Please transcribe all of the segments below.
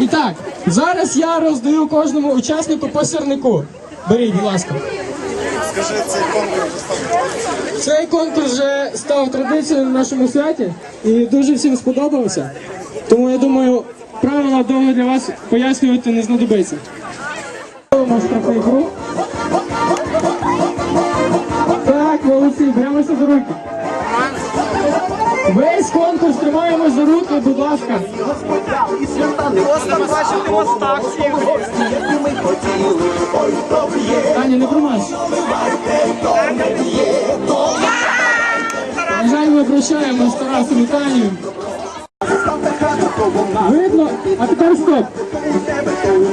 І так, зараз я роздаю кожному учаснику по сірнику. Беріть, будь ласка. Скажи, цей конкурс став Цей конкурс вже став традицією на нашому святі і дуже всім сподобався. Тому я думаю, правила довго для вас пояснювати не знадобиться. Так, молодці, беремося за руки. Весь конкурс тримаємось за руки, будь ласка. Просто бачити ось так всіх. Аня, не промаш. На жаль, ми прощаємо з Тарасом і Танією. Видно? А тепер стоп.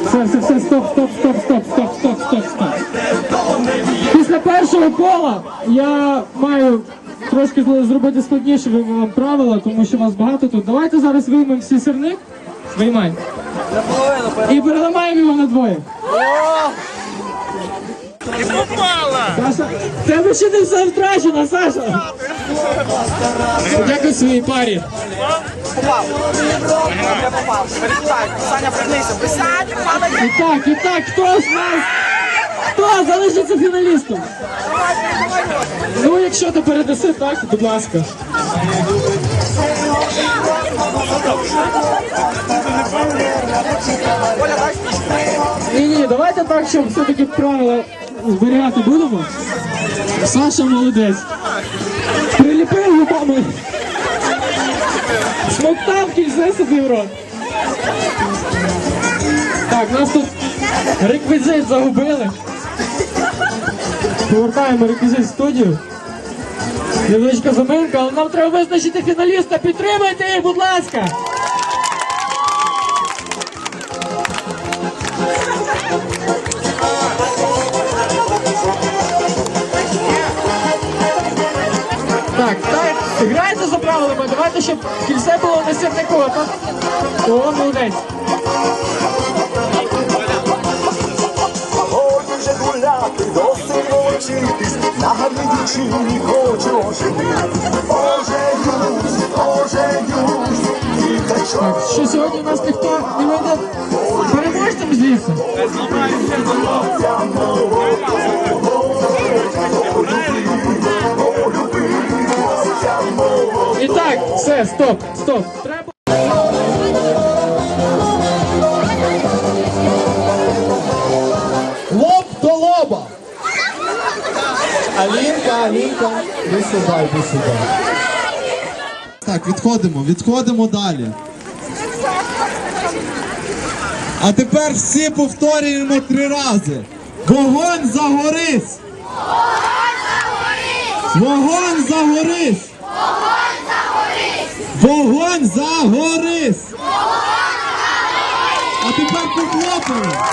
Все, все, все, стоп, стоп, стоп, стоп, стоп, стоп, стоп, стоп. Після першого кола я маю трошки зробити складніше вам правила, тому що вас багато тут. Давайте зараз виймемо всі сирник. Виймай. І переламаємо його на двоє. Саша, тебе ще не все втрачено, Саша. Дякую своїй парі. Попав. Я попав. Саня, пригнися. І так, і так, хто з нас? Хто залишиться фіналістом? Якщо ти передаси, так, будь ласка. Ні, ні, давайте так, щоб все-таки правила зберігати будемо. Саша молодець. Приліпив губами. Смоктав кільце собі в рот. Так, нас тут реквізит загубили. Повертаємо реквізит в студію. Невеличка заминка, але нам треба визначити фіналіста. Підтримайте їх, будь ласка! Так, так, грайте за правилами, давайте, щоб кільце було на сірнику. О, молодець. Дівчині хочу. Оженюсь, оженюсь, діточок. Що сьогодні у нас ніхто не вийде переможцем звідси. І так, все, стоп, стоп. Треба. Іди сюди. Так, відходимо, відходимо далі. А тепер всі повторюємо три рази. Вогонь загорись! Вогонь загорись! Вогонь загорись! А тепер похлопаємо!